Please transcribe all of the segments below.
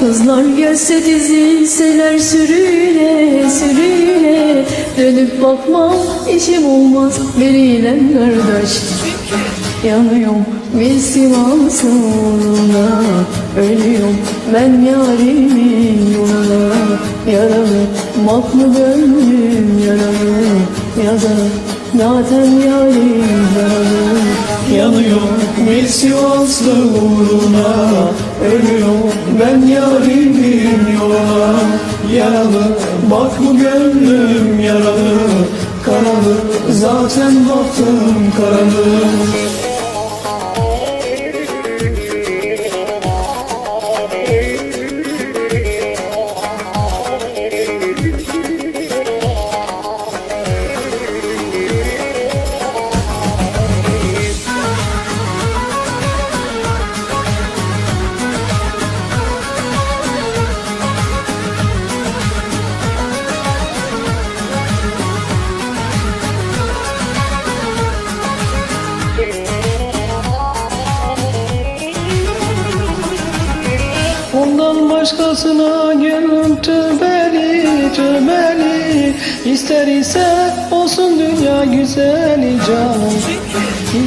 Kızlar gelse dizilseler sürüyle sürüyle. Dönüp bakmam işim olmaz biriyle kardeş. Yanıyorum bir Sivas'ın uğruna Ölüyorum ben yarimin yoluna. Yaralı maklı gönlüm yaralı. Yaralı zaten yarim yaralı Yanıyor bir Sivaslı uğruna. Ölüyor ben yarimin yoluna Yaralı bak bu gönlüm yaralı. Karalı zaten baktım karalı başkasına gönlüm tövbeli tövbeli İster ise olsun dünya güzeli canım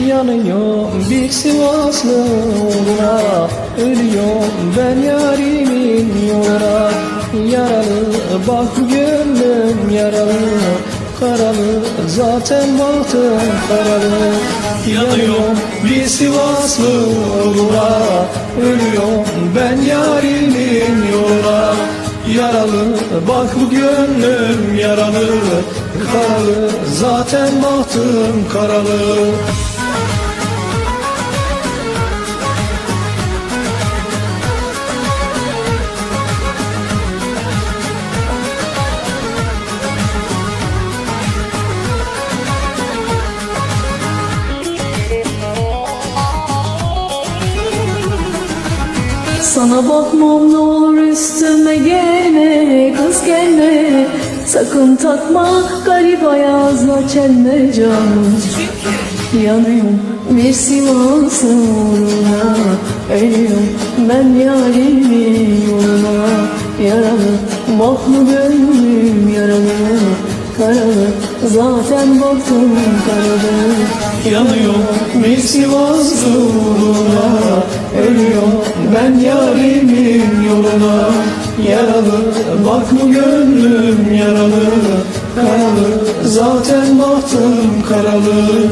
Yanıyor bir Sivaslı uğruna Ölüyorum ben yarimin yoluna. Yaralı bak gönlüm yaralı Karalı zaten bahtım karalı. Yanıyorum bir Sivaslı uğruna Ölüyorum ben yarimin yoluna. Yaralı bak bu gönlüm yaralı. Karalı zaten bahtım karalı Sana bakmam ne olur üstüme gelme kız gelme Sakın takma garip ayazla çelme canım. Yanıyorum bir Sivas'ın uğruna Ölüyorum ben yarimin yoluna. Yaralı mahlu gönlüm yaralı. Karalı zaten baktım karalı. Yanıyor bir Sivaslı uğruna Ölüyor ben yarimin yoluna Yaralı bak bu gönlüm yaralı Karalı zaten bahtım karalı